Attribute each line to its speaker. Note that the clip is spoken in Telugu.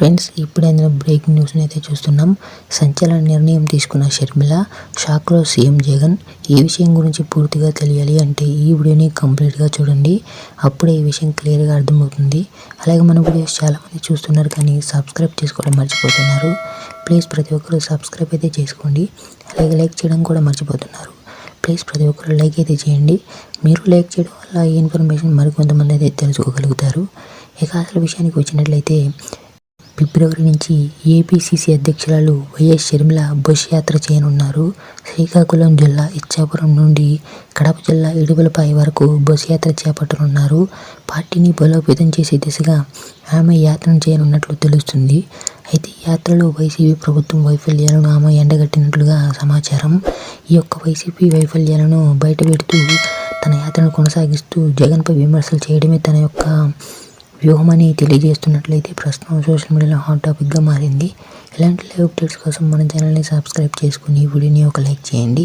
Speaker 1: ఫ్రెండ్స్ ఇప్పుడే బ్రేకింగ్ న్యూస్ని అయితే చూస్తున్నాం. సంచలన నిర్ణయం తీసుకున్న షర్మిల షాక్లో సీఎం జగన్ ఈ విషయం గురించి పూర్తిగా తెలియాలి అంటే ఈ వీడియోని కంప్లీట్గా చూడండి. అప్పుడే ఈ విషయం క్లియర్గా అర్థమవుతుంది. అలాగే మన వీడియోస్ చాలామంది చూస్తున్నారు కానీ సబ్స్క్రైబ్ చేసుకోవడం మర్చిపోతున్నారు. ప్లీజ్ ప్రతి ఒక్కరు సబ్స్క్రైబ్ అయితే చేసుకోండి. అలాగే లైక్ చేయడం కూడా మర్చిపోతున్నారు. ప్లీజ్ ప్రతి ఒక్కరు లైక్ అయితే చేయండి. మీరు లైక్ చేయడం వల్ల ఈ ఇన్ఫర్మేషన్ మరికొంతమంది అయితే తెలుసుకోగలుగుతారు. ఇక అసలు విషయానికి వచ్చినట్లయితే ఫిబ్రవరి నుంచి ఏపీసీసీ అధ్యక్షురాలు వైఎస్ షర్మిల బస్ యాత్ర చేయనున్నారు. శ్రీకాకుళం జిల్లా ఇచ్చాపురం నుండి కడప జిల్లా ఇడుగులపాయ వరకు బస్ యాత్ర చేపట్టనున్నారు. పార్టీని బలోపేతం చేసే దిశగా ఆమె యాత్రను చేయనున్నట్లు తెలుస్తుంది. అయితే యాత్రలో వైసీపీ ప్రభుత్వం వైఫల్యాలను ఆమె ఎండగట్టినట్లుగా సమాచారం. ఈ యొక్క వైసీపీ వైఫల్యాలను బయటపెడుతూ తన యాత్రను కొనసాగిస్తూ జగన్పై విమర్శలు చేయడమే తన యొక్క వ్యూహమని తెలియజేస్తున్నట్లయితే ప్రస్తుతం సోషల్ మీడియాలో హాట్ టాపిక్గా మారింది. ఇలాంటి లైవ్ అప్డేట్స్ కోసం మన ఛానల్ని సబ్స్క్రైబ్ చేసుకుని ఈ వీడియోని ఒక లైక్ చేయండి.